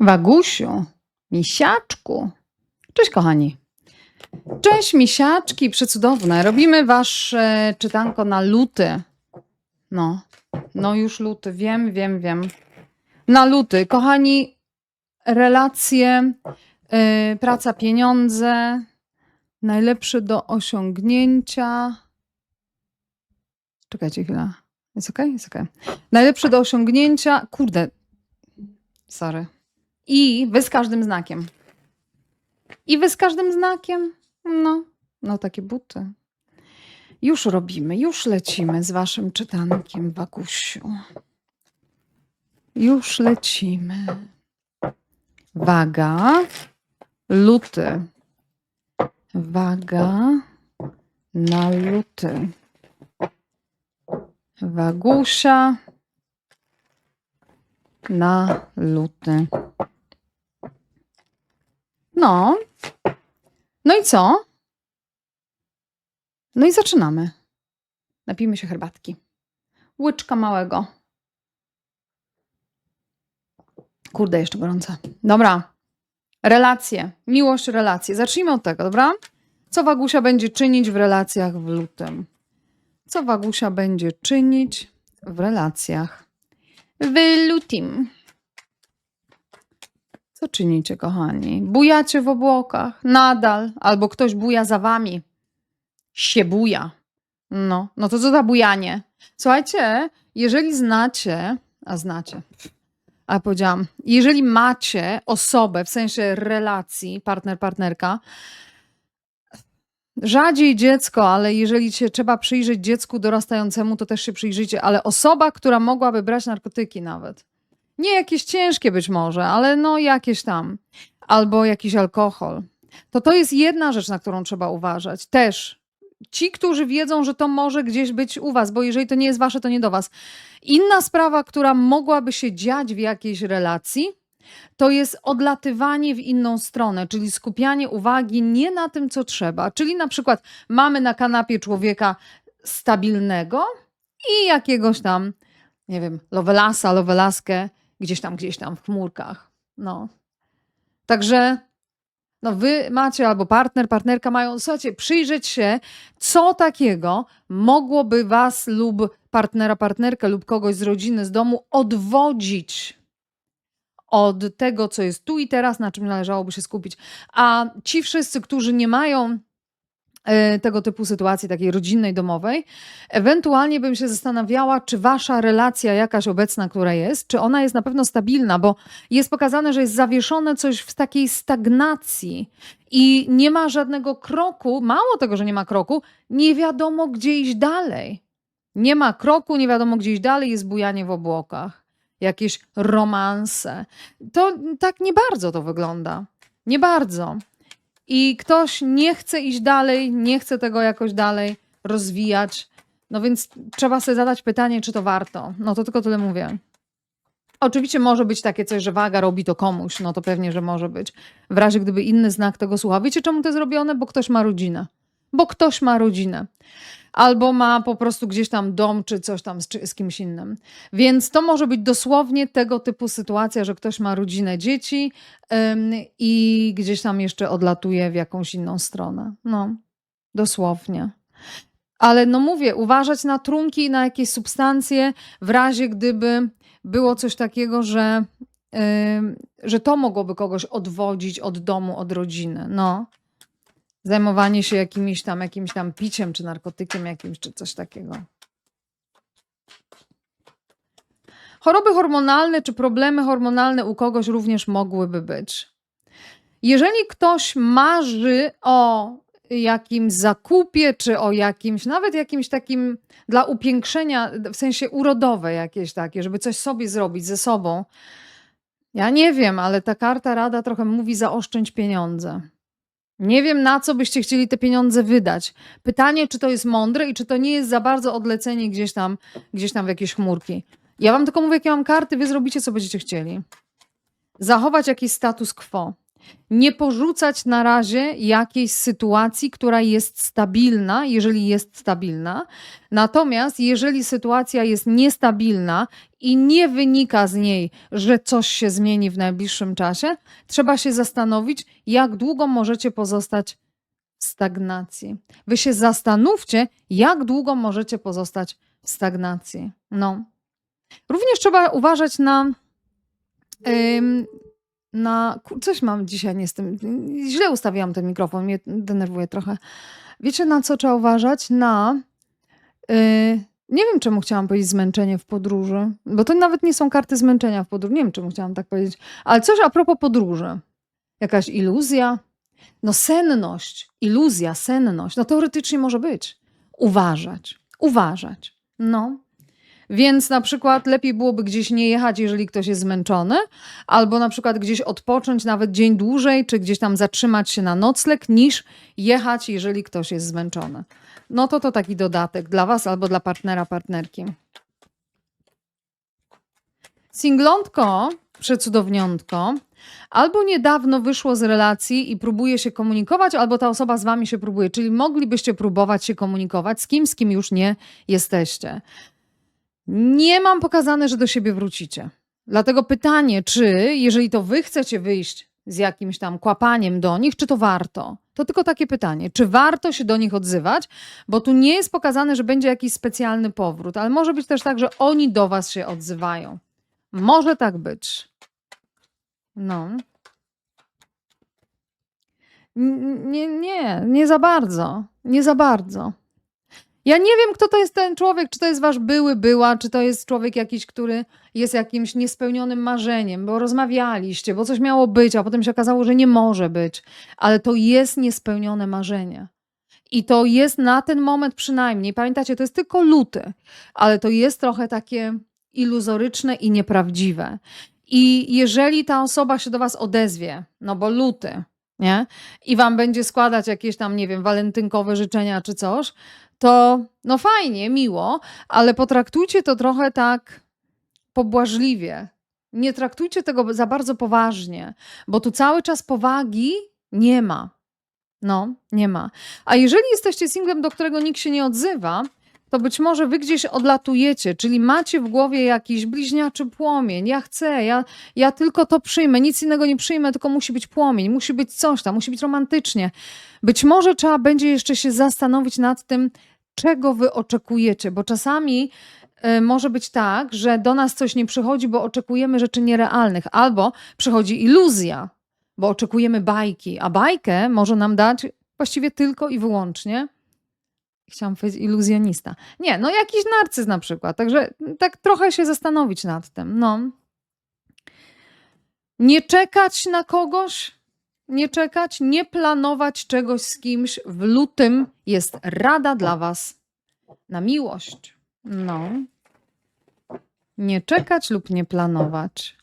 Wagusiu, misiaczku. Cześć, kochani. Cześć, misiaczki, przecudowne. Robimy wasze czytanko na luty. No, no już luty, wiem, wiem, wiem. Na luty. Kochani, relacje, yy, praca, pieniądze, najlepsze do osiągnięcia. Czekajcie chwilę. Jest ok? Jest ok. Najlepsze do osiągnięcia. Kurde. Sorry. I wy z każdym znakiem. I wy z każdym znakiem. No, no takie buty. Już robimy, już lecimy z waszym czytankiem, Wagusiu. Już lecimy. Waga, luty. Waga na luty. Wagusia na luty. No. No i co? No i zaczynamy. Napijmy się herbatki. Łyczka małego. Kurde, jeszcze gorące. Dobra. Relacje. Miłość, relacje. Zacznijmy od tego, dobra? Co Wagusia będzie czynić w relacjach w lutym? Co Wagusia będzie czynić w relacjach w lutym? Co czynicie, kochani? Bujacie w obłokach, nadal, albo ktoś buja za wami. Się buja. No, no to co za bujanie? Słuchajcie, jeżeli znacie, a znacie, a powiedziałam, jeżeli macie osobę, w sensie relacji, partner, partnerka, rzadziej dziecko, ale jeżeli się trzeba przyjrzeć dziecku dorastającemu, to też się przyjrzyjcie, ale osoba, która mogłaby brać narkotyki nawet. Nie jakieś ciężkie być może, ale no jakieś tam. Albo jakiś alkohol. To to jest jedna rzecz, na którą trzeba uważać. Też ci, którzy wiedzą, że to może gdzieś być u was, bo jeżeli to nie jest wasze, to nie do was. Inna sprawa, która mogłaby się dziać w jakiejś relacji, to jest odlatywanie w inną stronę, czyli skupianie uwagi nie na tym, co trzeba. Czyli na przykład mamy na kanapie człowieka stabilnego i jakiegoś tam, nie wiem, Lovelasa, Lovelaskę, gdzieś tam, gdzieś tam w chmurkach. No. Także no wy macie albo partner, partnerka mają, słuchajcie, przyjrzeć się, co takiego mogłoby was lub partnera, partnerkę lub kogoś z rodziny, z domu odwodzić od tego, co jest tu i teraz, na czym należałoby się skupić. A ci wszyscy, którzy nie mają tego typu sytuacji, takiej rodzinnej, domowej, ewentualnie bym się zastanawiała, czy wasza relacja jakaś obecna, która jest, czy ona jest na pewno stabilna, bo jest pokazane, że jest zawieszone coś w takiej stagnacji i nie ma żadnego kroku, mało tego, że nie ma kroku, nie wiadomo, gdzie iść dalej. Nie ma kroku, nie wiadomo, gdzie iść dalej, jest bujanie w obłokach jakieś romanse. To tak nie bardzo to wygląda. Nie bardzo. I ktoś nie chce iść dalej, nie chce tego jakoś dalej rozwijać. No więc trzeba sobie zadać pytanie, czy to warto. No to tylko tyle mówię. Oczywiście może być takie coś, że waga robi to komuś. No to pewnie, że może być. W razie gdyby inny znak tego słuchał. Wiecie czemu to jest zrobione? Bo ktoś ma rodzinę. Bo ktoś ma rodzinę albo ma po prostu gdzieś tam dom, czy coś tam z, czy z kimś innym. Więc to może być dosłownie tego typu sytuacja, że ktoś ma rodzinę dzieci ym, i gdzieś tam jeszcze odlatuje w jakąś inną stronę. No, dosłownie. Ale no mówię, uważać na trunki na jakieś substancje w razie gdyby było coś takiego, że, ym, że to mogłoby kogoś odwodzić od domu, od rodziny. No, zajmowanie się jakimś tam, jakimś tam piciem, czy narkotykiem jakimś, czy coś takiego. Choroby hormonalne czy problemy hormonalne u kogoś również mogłyby być. Jeżeli ktoś marzy o jakimś zakupie, czy o jakimś, nawet jakimś takim dla upiększenia, w sensie urodowe jakieś takie, żeby coś sobie zrobić ze sobą. Ja nie wiem, ale ta karta rada trochę mówi zaoszczędź pieniądze. Nie wiem, na co byście chcieli te pieniądze wydać. Pytanie, czy to jest mądre i czy to nie jest za bardzo odlecenie gdzieś tam, gdzieś tam w jakieś chmurki. Ja wam tylko mówię, jakie mam karty, wy zrobicie, co będziecie chcieli. Zachować jakiś status quo. Nie porzucać na razie jakiejś sytuacji, która jest stabilna, jeżeli jest stabilna. Natomiast jeżeli sytuacja jest niestabilna i nie wynika z niej, że coś się zmieni w najbliższym czasie, trzeba się zastanowić, jak długo możecie pozostać w stagnacji. Wy się zastanówcie, jak długo możecie pozostać w stagnacji. No. Również trzeba uważać na. ym, na coś mam dzisiaj nie z tym. Źle ustawiłam ten mikrofon, mnie denerwuje trochę. Wiecie, na co trzeba uważać? Na. y, nie wiem, czemu chciałam powiedzieć zmęczenie w podróży, bo to nawet nie są karty zmęczenia w podróży. Nie wiem, czemu chciałam tak powiedzieć, ale coś a propos podróży. Jakaś iluzja, no senność, iluzja, senność, no teoretycznie może być. Uważać, uważać. No. Więc na przykład lepiej byłoby gdzieś nie jechać, jeżeli ktoś jest zmęczony, albo na przykład gdzieś odpocząć nawet dzień dłużej, czy gdzieś tam zatrzymać się na nocleg, niż jechać, jeżeli ktoś jest zmęczony. No to to taki dodatek dla Was albo dla partnera, partnerki. Singlątko, przecudowniątko, albo niedawno wyszło z relacji i próbuje się komunikować, albo ta osoba z wami się próbuje. Czyli moglibyście próbować się komunikować z kim, z kim już nie jesteście. Nie mam pokazane, że do siebie wrócicie. Dlatego pytanie, czy jeżeli to wy chcecie wyjść z jakimś tam kłapaniem do nich, czy to warto? To tylko takie pytanie, czy warto się do nich odzywać, bo tu nie jest pokazane, że będzie jakiś specjalny powrót, ale może być też tak, że oni do was się odzywają. Może tak być. No. Nie, nie, nie za bardzo. Nie za bardzo. Ja nie wiem, kto to jest ten człowiek, czy to jest wasz były, była, czy to jest człowiek jakiś, który jest jakimś niespełnionym marzeniem, bo rozmawialiście, bo coś miało być, a potem się okazało, że nie może być. Ale to jest niespełnione marzenie. I to jest na ten moment przynajmniej, pamiętacie, to jest tylko luty, ale to jest trochę takie iluzoryczne i nieprawdziwe. I jeżeli ta osoba się do was odezwie, no bo luty, nie? I wam będzie składać jakieś tam, nie wiem, walentynkowe życzenia czy coś, to no fajnie, miło, ale potraktujcie to trochę tak pobłażliwie. Nie traktujcie tego za bardzo poważnie, bo tu cały czas powagi nie ma. No, nie ma. A jeżeli jesteście singlem, do którego nikt się nie odzywa, to być może wy gdzieś odlatujecie, czyli macie w głowie jakiś bliźniaczy płomień. Ja chcę, ja, ja tylko to przyjmę, nic innego nie przyjmę, tylko musi być płomień, musi być coś tam, musi być romantycznie. Być może trzeba będzie jeszcze się zastanowić nad tym, czego wy oczekujecie, bo czasami y, może być tak, że do nas coś nie przychodzi, bo oczekujemy rzeczy nierealnych, albo przychodzi iluzja, bo oczekujemy bajki, a bajkę może nam dać właściwie tylko i wyłącznie Chciałam powiedzieć iluzjonista. Nie, no jakiś narcyz na przykład. Także tak trochę się zastanowić nad tym. No. Nie czekać na kogoś, nie czekać, nie planować czegoś z kimś. W lutym jest rada dla Was na miłość. No. Nie czekać lub nie planować.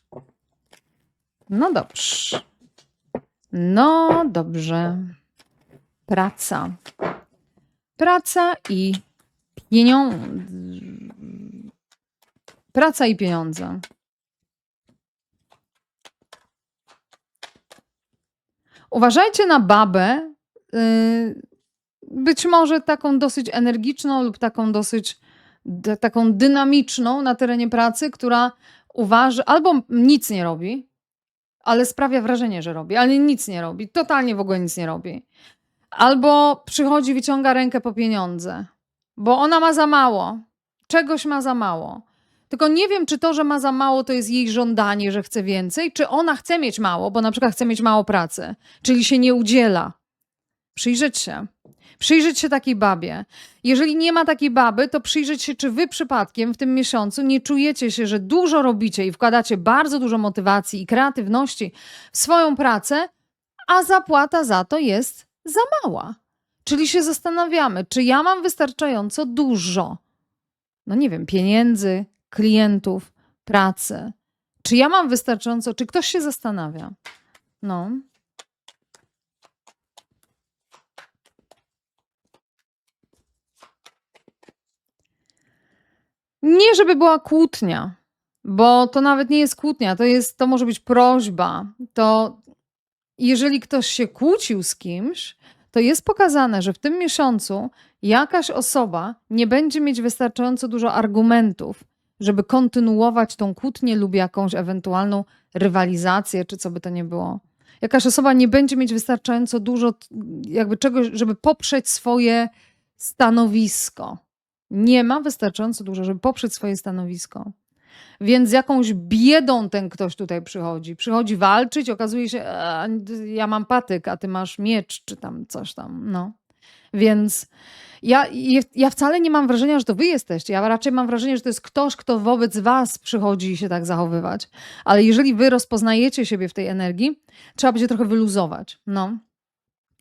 No dobrze. No dobrze. Praca. Praca i pieniądze. Praca i pieniądze. Uważajcie na babę. y, Być może taką dosyć energiczną lub taką dosyć taką dynamiczną na terenie pracy, która uważy albo nic nie robi, ale sprawia wrażenie, że robi, ale nic nie robi. Totalnie w ogóle nic nie robi. Albo przychodzi, wyciąga rękę po pieniądze, bo ona ma za mało. Czegoś ma za mało. Tylko nie wiem, czy to, że ma za mało, to jest jej żądanie, że chce więcej, czy ona chce mieć mało, bo na przykład chce mieć mało pracy, czyli się nie udziela. Przyjrzeć się. Przyjrzeć się takiej babie. Jeżeli nie ma takiej baby, to przyjrzeć się, czy wy przypadkiem w tym miesiącu nie czujecie się, że dużo robicie i wkładacie bardzo dużo motywacji i kreatywności w swoją pracę, a zapłata za to jest za mała. Czyli się zastanawiamy, czy ja mam wystarczająco dużo, no nie wiem, pieniędzy, klientów, pracy. Czy ja mam wystarczająco, czy ktoś się zastanawia? No. Nie, żeby była kłótnia, bo to nawet nie jest kłótnia, to jest, to może być prośba. To jeżeli ktoś się kłócił z kimś, to jest pokazane, że w tym miesiącu jakaś osoba nie będzie mieć wystarczająco dużo argumentów, żeby kontynuować tą kłótnię lub jakąś ewentualną rywalizację, czy co by to nie było. Jakaś osoba nie będzie mieć wystarczająco dużo jakby czegoś, żeby poprzeć swoje stanowisko. Nie ma wystarczająco dużo, żeby poprzeć swoje stanowisko. Więc z jakąś biedą ten ktoś tutaj przychodzi. Przychodzi walczyć, okazuje się, "A, ja mam patyk, a ty masz miecz, czy tam coś tam. No. Więc ja, ja wcale nie mam wrażenia, że to wy jesteście. Ja raczej mam wrażenie, że to jest ktoś, kto wobec was przychodzi się tak zachowywać. Ale jeżeli wy rozpoznajecie siebie w tej energii, trzeba będzie trochę wyluzować. No.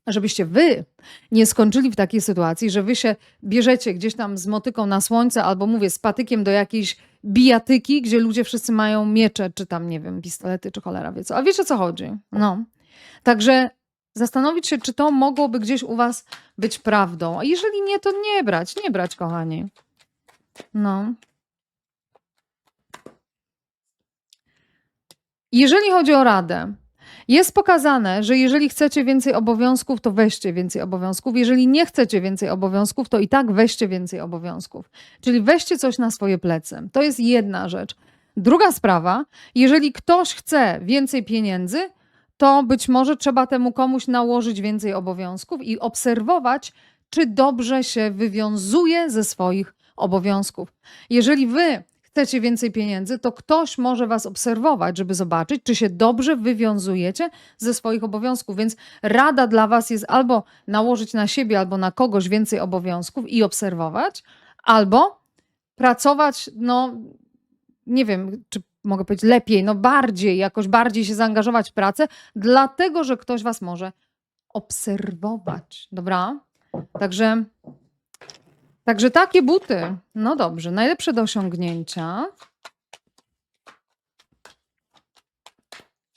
Żebyście wy nie skończyli w takiej sytuacji, że wy się bierzecie gdzieś tam z motyką na słońce, albo mówię, z patykiem do jakiejś bijatyki, gdzie ludzie wszyscy mają miecze, czy tam, nie wiem, pistolety, czy cholera wie co. A wiecie, o co chodzi? No. Także zastanowić się, czy to mogłoby gdzieś u was być prawdą. A jeżeli nie, to nie brać, nie brać, kochani. No. Jeżeli chodzi o radę, jest pokazane, że jeżeli chcecie więcej obowiązków, to weźcie więcej obowiązków. Jeżeli nie chcecie więcej obowiązków, to i tak weźcie więcej obowiązków. Czyli weźcie coś na swoje plecy. To jest jedna rzecz. Druga sprawa, jeżeli ktoś chce więcej pieniędzy, to być może trzeba temu komuś nałożyć więcej obowiązków i obserwować, czy dobrze się wywiązuje ze swoich obowiązków. Jeżeli wy chcecie więcej pieniędzy, to ktoś może was obserwować, żeby zobaczyć, czy się dobrze wywiązujecie ze swoich obowiązków. Więc rada dla was jest albo nałożyć na siebie, albo na kogoś więcej obowiązków i obserwować, albo pracować, no nie wiem, czy mogę powiedzieć lepiej, no bardziej, jakoś bardziej się zaangażować w pracę, dlatego że ktoś was może obserwować. Dobra? Także Także takie buty. No dobrze, najlepsze do osiągnięcia.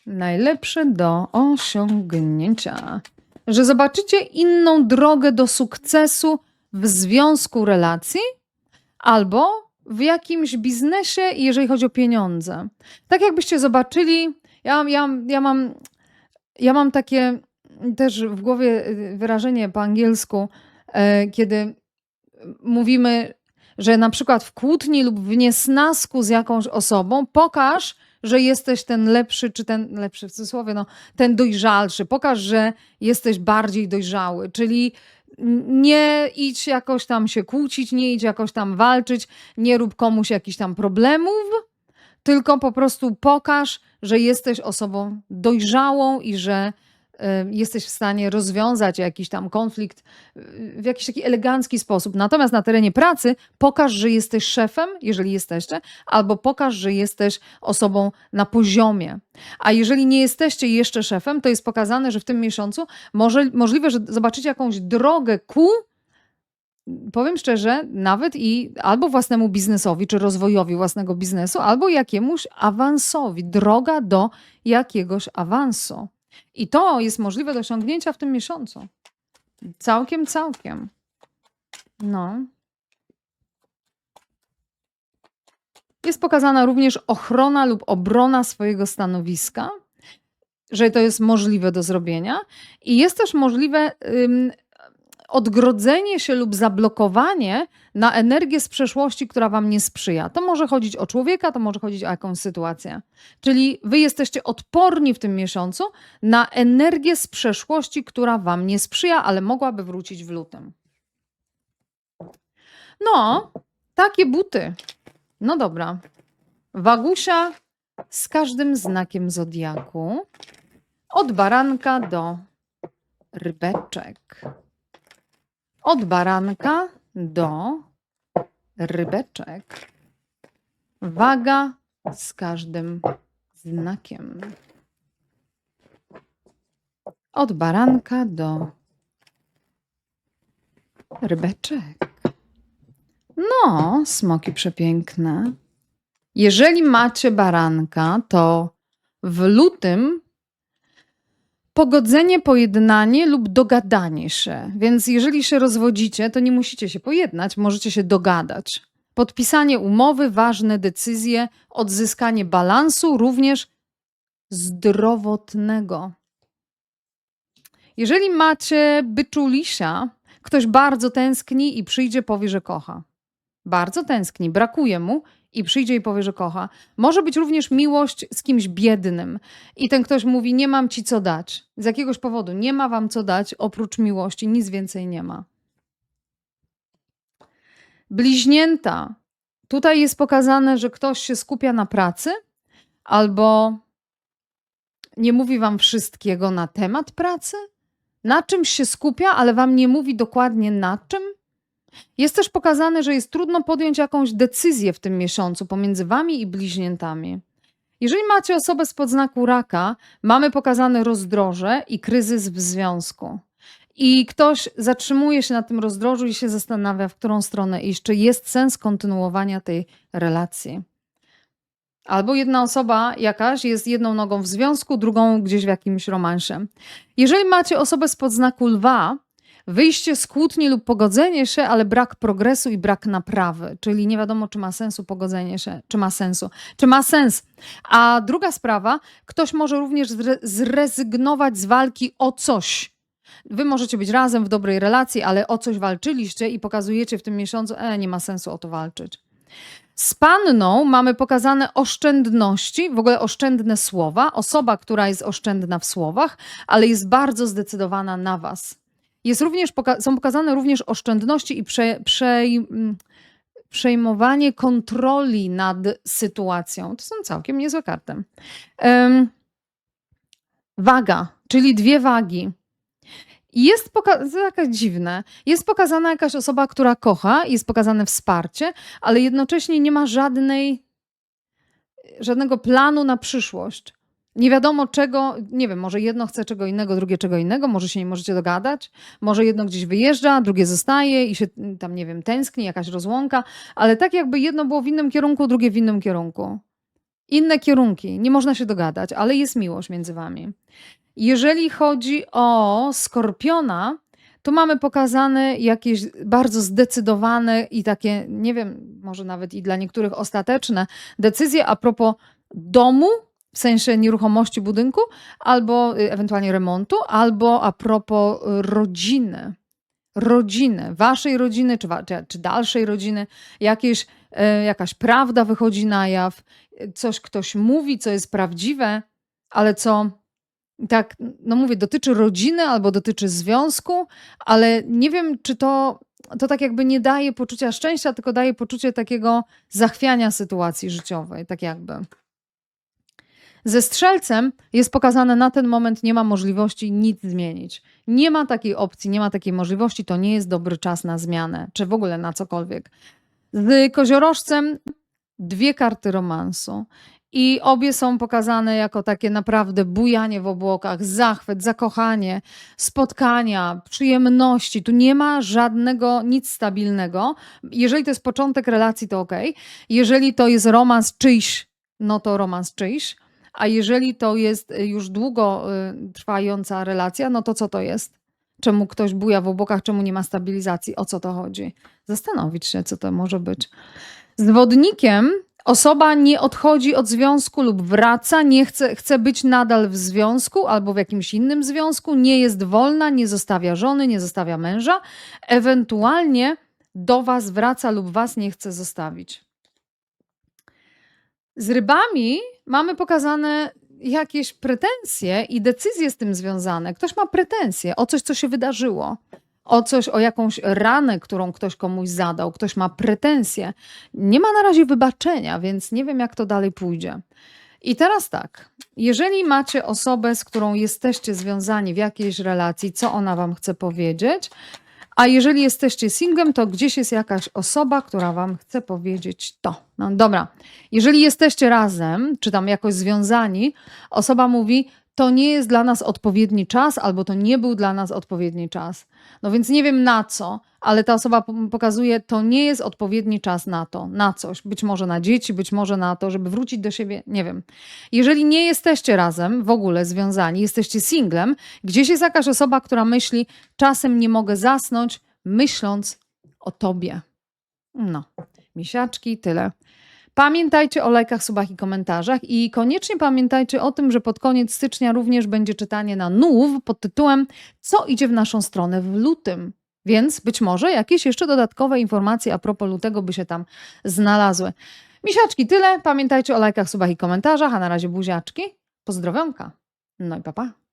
Najlepsze do osiągnięcia. Że zobaczycie inną drogę do sukcesu w związku relacji albo w jakimś biznesie, jeżeli chodzi o pieniądze. Tak jakbyście zobaczyli, ja, ja, ja, mam, ja mam takie też w głowie y, wyrażenie po angielsku, e, kiedy mówimy, że na przykład w kłótni lub w niesnasku z jakąś osobą pokaż, że jesteś ten lepszy, czy ten lepszy w cudzysłowie, no, ten dojrzalszy. Pokaż, że jesteś bardziej dojrzały, czyli nie idź jakoś tam się kłócić, nie idź jakoś tam walczyć, nie rób komuś jakichś tam problemów, tylko po prostu pokaż, że jesteś osobą dojrzałą i że jesteś w stanie rozwiązać jakiś tam konflikt y, w jakiś taki elegancki sposób. Natomiast na terenie pracy pokaż, że jesteś szefem, jeżeli jesteście, albo pokaż, że jesteś osobą na poziomie. A jeżeli nie jesteście jeszcze szefem, to jest pokazane, że w tym miesiącu może, możliwe, że zobaczycie jakąś drogę ku powiem szczerze, nawet i albo własnemu biznesowi, czy rozwojowi własnego biznesu, albo jakiemuś awansowi, droga do jakiegoś awansu. I to jest możliwe do osiągnięcia w tym miesiącu. Całkiem, całkiem. No. Jest pokazana również ochrona lub obrona swojego stanowiska, że to jest możliwe do zrobienia. I jest też możliwe ym, odgrodzenie się lub zablokowanie na energię z przeszłości, która wam nie sprzyja. To może chodzić o człowieka, to może chodzić o jakąś sytuację. Czyli wy jesteście odporni w tym miesiącu na energię z przeszłości, która wam nie sprzyja, ale mogłaby wrócić w lutym. No, takie buty. No dobra. Wagusia z każdym znakiem zodiaku. Od baranka do rybeczek. Od baranka do rybeczek. Waga z każdym znakiem. Od baranka do rybeczek. No, smoki przepiękne. Jeżeli macie baranka, to w lutym pogodzenie, pojednanie lub dogadanie się. Więc jeżeli się rozwodzicie, to nie musicie się pojednać, możecie się dogadać. Podpisanie umowy, ważne decyzje, odzyskanie balansu, również zdrowotnego. Jeżeli macie byczulisia, ktoś bardzo tęskni i przyjdzie, powie, że kocha. Bardzo tęskni, brakuje mu i przyjdzie i powie, że kocha. Może być również miłość z kimś biednym i ten ktoś mówi: Nie mam ci co dać. Z jakiegoś powodu nie ma wam co dać oprócz miłości, nic więcej nie ma. Bliźnięta. Tutaj jest pokazane, że ktoś się skupia na pracy albo nie mówi wam wszystkiego na temat pracy. Na czymś się skupia, ale wam nie mówi dokładnie na czym. Jest też pokazane, że jest trudno podjąć jakąś decyzję w tym miesiącu pomiędzy wami i bliźniętami. Jeżeli macie osobę z podznaku raka, mamy pokazane rozdroże i kryzys w związku. I ktoś zatrzymuje się na tym rozdrożu i się zastanawia, w którą stronę iść, czy jest sens kontynuowania tej relacji. Albo jedna osoba jakaś jest jedną nogą w związku, drugą gdzieś w jakimś romansie. Jeżeli macie osobę z podznaku lwa, wyjście z kłótni lub pogodzenie się, ale brak progresu i brak naprawy, czyli nie wiadomo, czy ma sensu pogodzenie się, czy ma sensu, czy ma sens. A druga sprawa, ktoś może również zre- zrezygnować z walki o coś. Wy możecie być razem w dobrej relacji, ale o coś walczyliście i pokazujecie w tym miesiącu, e, nie ma sensu o to walczyć. Z panną mamy pokazane oszczędności, w ogóle oszczędne słowa. Osoba, która jest oszczędna w słowach, ale jest bardzo zdecydowana na was. Jest również, poka- są pokazane również oszczędności i prze, przej- mm, przejmowanie kontroli nad sytuacją. To są całkiem niezłe karty. Em, waga, czyli dwie wagi. Jest poka- to jakaś dziwne. Jest pokazana jakaś osoba, która kocha, jest pokazane wsparcie, ale jednocześnie nie ma żadnej, żadnego planu na przyszłość. Nie wiadomo czego, nie wiem, może jedno chce czego innego, drugie czego innego, może się nie możecie dogadać, może jedno gdzieś wyjeżdża, drugie zostaje i się mm, tam, nie wiem, tęskni, jakaś rozłąka, ale tak jakby jedno było w innym kierunku, drugie w innym kierunku. Inne kierunki, nie można się dogadać, ale jest miłość między wami. Jeżeli chodzi o skorpiona, to mamy pokazane jakieś bardzo zdecydowane i takie, nie wiem, może nawet i dla niektórych ostateczne decyzje a propos domu, w sensie nieruchomości budynku, albo y, ewentualnie remontu, albo a propos y, rodziny. Rodziny, waszej rodziny, czy, czy, czy dalszej rodziny, jakieś, e, jakaś prawda wychodzi na jaw, y, coś ktoś mówi, co jest prawdziwe, ale co tak, no mówię, dotyczy rodziny albo dotyczy związku, ale nie wiem, czy to, to tak jakby nie daje poczucia szczęścia, tylko daje poczucie takiego zachwiania sytuacji życiowej, tak jakby. Ze strzelcem jest pokazane na ten moment nie ma możliwości nic zmienić. Nie ma takiej opcji, nie ma takiej możliwości, to nie jest dobry czas na zmianę, czy w ogóle na cokolwiek. Z koziorożcem dwie karty romansu. I obie są pokazane jako takie naprawdę bujanie w obłokach, zachwyt, zakochanie, spotkania, przyjemności. Tu nie ma żadnego, nic stabilnego. Jeżeli to jest początek relacji, to ok. Jeżeli to jest romans czyjś, no to romans czyjś. A jeżeli to jest y, już długo y, trwająca relacja, no to co to jest? Czemu ktoś buja w obłokach, czemu nie ma stabilizacji? O co to chodzi? Zastanowić się, co to może być. Z wodnikiem osoba nie odchodzi od związku lub wraca, nie chce, chce być nadal w związku albo w jakimś innym związku, nie jest wolna, nie zostawia żony, nie zostawia męża, ewentualnie do was wraca lub was nie chce zostawić. Z rybami mamy pokazane jakieś pretensje i decyzje z tym związane. Ktoś ma pretensje o coś, co się wydarzyło, o coś, o jakąś ranę, którą ktoś komuś zadał. Ktoś ma pretensje. Nie ma na razie wybaczenia, więc nie wiem, jak to dalej pójdzie. I teraz tak, jeżeli macie osobę, z którą jesteście związani w jakiejś relacji, co ona wam chce powiedzieć, a jeżeli jesteście singlem, to gdzieś jest jakaś osoba, która wam chce powiedzieć to. No dobra, jeżeli jesteście razem, czy tam jakoś związani, osoba mówi, to nie jest dla nas odpowiedni czas, albo to nie był dla nas odpowiedni czas. No więc nie wiem na co, ale ta osoba pokazuje, to nie jest odpowiedni czas na to, na coś. Być może na dzieci, być może na to, żeby wrócić do siebie, nie wiem. Jeżeli nie jesteście razem, w ogóle związani, jesteście singlem, gdzieś jest jakaś osoba, która myśli, czasem nie mogę zasnąć, myśląc o tobie. No, misiaczki, tyle. Pamiętajcie o lajkach, subach i komentarzach i koniecznie pamiętajcie o tym, że pod koniec stycznia również będzie czytanie na NUW pod tytułem Co idzie w naszą stronę w lutym. Więc być może jakieś jeszcze dodatkowe informacje a propos lutego by się tam znalazły. Misiaczki, tyle. Pamiętajcie o lajkach, subach i komentarzach, a na razie buziaczki. Pozdrowionka. No i papa. Pa.